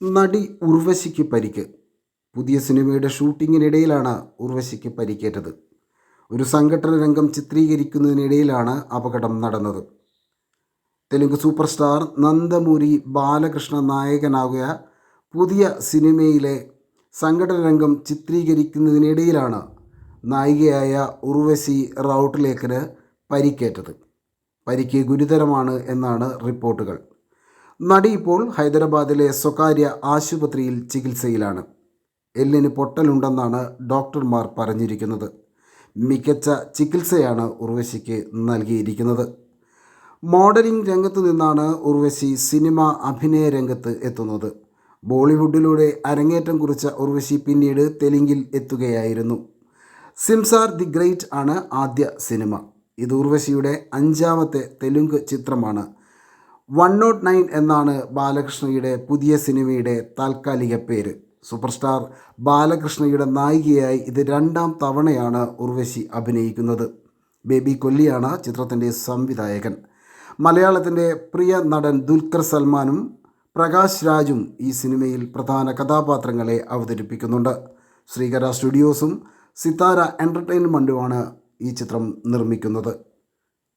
നടി ഉർവശിക്ക് പരിക്ക്. പുതിയ സിനിമയുടെ ഷൂട്ടിങ്ങിനിടയിലാണ് ഉർവശിക്ക് പരിക്കേറ്റത്. ഒരു സംഘടന രംഗം ചിത്രീകരിക്കുന്നതിനിടയിലാണ് അപകടം നടന്നത്. തെലുങ്ക് സൂപ്പർ സ്റ്റാർ നന്ദമൂരി ബാലകൃഷ്ണ നായകനാകുക പുതിയ സിനിമയിലെ സംഘടന രംഗം ചിത്രീകരിക്കുന്നതിനിടയിലാണ് നായികയായ ഉർവശി റൗട്ടിലേക്കിന് പരിക്കേറ്റത്. പരിക്ക് ഗുരുതരമാണ് എന്നാണ് റിപ്പോർട്ടുകൾ. നടി ഇപ്പോൾ ഹൈദരാബാദിലെ സ്വകാര്യ ആശുപത്രിയിൽ ചികിത്സയിലാണ്. എല്ലിന് പൊട്ടലുണ്ടെന്നാണ് ഡോക്ടർമാർ പറഞ്ഞിരിക്കുന്നത്. മികച്ച ചികിത്സയാണ് ഉർവശിക്ക് നൽകിയിരിക്കുന്നത്. മോഡലിംഗ് രംഗത്ത് നിന്നാണ് ഉർവശി സിനിമ അഭിനയ രംഗത്ത് എത്തുന്നത്. ബോളിവുഡിലൂടെ അരങ്ങേറ്റം കുറിച്ച ഉർവശി പിന്നീട് തെലുങ്കിൽ എത്തുകയായിരുന്നു. സിംസാർ ദി ഗ്രേറ്റ് ആണ് ആദ്യ സിനിമ. ഇത് ഉർവശിയുടെ അഞ്ചാമത്തെ തെലുങ്ക് ചിത്രമാണ്. വൺ നോട്ട് നയൻ എന്നാണ് ബാലകൃഷ്ണയുടെ പുതിയ സിനിമയുടെ താൽക്കാലിക പേര്. സൂപ്പർ സ്റ്റാർ ബാലകൃഷ്ണയുടെ നായികയായി ഇത് രണ്ടാം തവണയാണ് ഉർവശി അഭിനയിക്കുന്നത്. ബേബി കൊല്ലിയാണ് ചിത്രത്തിന്റെ സംവിധായകൻ. മലയാളത്തിന്റെ പ്രിയ നടൻ ദുൽഖർ സൽമാനും പ്രകാശ് രാജും ഈ സിനിമയിൽ പ്രധാന കഥാപാത്രങ്ങളെ അവതരിപ്പിക്കുന്നുണ്ട്. ശ്രീകര സ്റ്റുഡിയോസും സിതാര എന്റർടൈൻമെന്റുമാണ് ഈ ചിത്രം നിർമ്മിക്കുന്നത്.